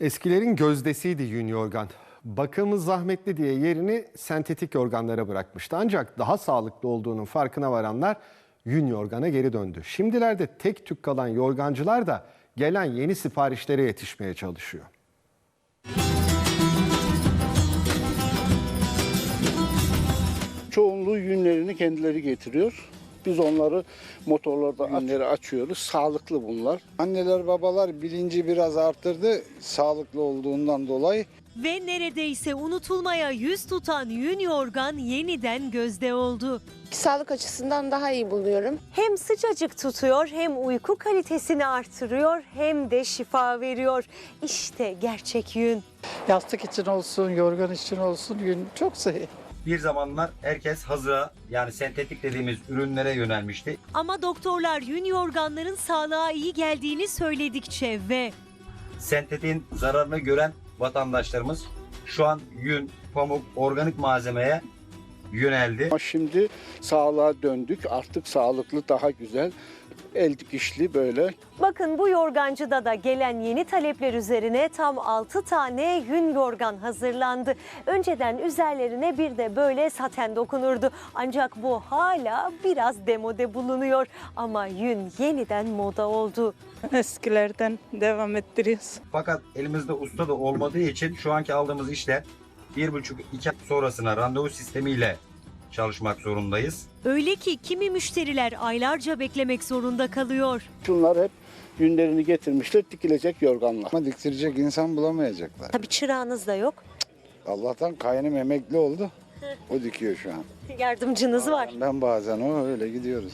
Eskilerin gözdesiydi yün yorgan. Bakımı zahmetli diye yerini sentetik yorganlara bırakmıştı. Ancak daha sağlıklı olduğunun farkına varanlar yün yorgana geri döndü. Şimdilerde tek tük kalan yorgancılar da gelen yeni siparişlere yetişmeye çalışıyor. Çoğunluğu yünlerini kendileri getiriyor. Biz onları motorlarda yünleri açıyoruz. Sağlıklı bunlar. Anneler babalar bilinci biraz arttırdı sağlıklı olduğundan dolayı. Ve neredeyse unutulmaya yüz tutan yün yorgan yeniden gözde oldu. Sağlık açısından daha iyi buluyorum. Hem sıcacık tutuyor hem uyku kalitesini artırıyor hem de şifa veriyor. İşte gerçek yün. Yastık için olsun, yorgan için olsun gün çok sıhhi. Bir zamanlar herkes hazıra yani sentetik dediğimiz ürünlere yönelmişti. Ama doktorlar yün yorganların sağlığa iyi geldiğini söyledikçe ve Sentetiğin zararını gören vatandaşlarımız şu an yün, pamuk, organik malzemeye yöneldi. Ama şimdi sağlığa döndük. Artık sağlıklı, daha güzel. El dikişli böyle bakın bu yorgancıda da gelen yeni talepler üzerine tam 6 tane yün yorgan hazırlandı. Önceden üzerlerine bir de böyle saten dokunurdu. Ancak bu hala biraz demode bulunuyor. Ama yün yeniden moda oldu. Eskilerden devam ettiriyoruz. Fakat elimizde usta da olmadığı için şu anki aldığımız işler bir buçuk iki ay sonrasına randevu sistemiyle çalışmak zorundayız. Öyle ki kimi müşteriler aylarca beklemek zorunda kalıyor. Şunlar hep yünlerini getirmişler dikilecek yorganlar. Ama diktirecek insan bulamayacaklar. Tabii çırağınız da yok. Allah'tan kaynım emekli oldu. O dikiyor şu an. Yardımcınız var. Ben bazen o öyle gidiyoruz.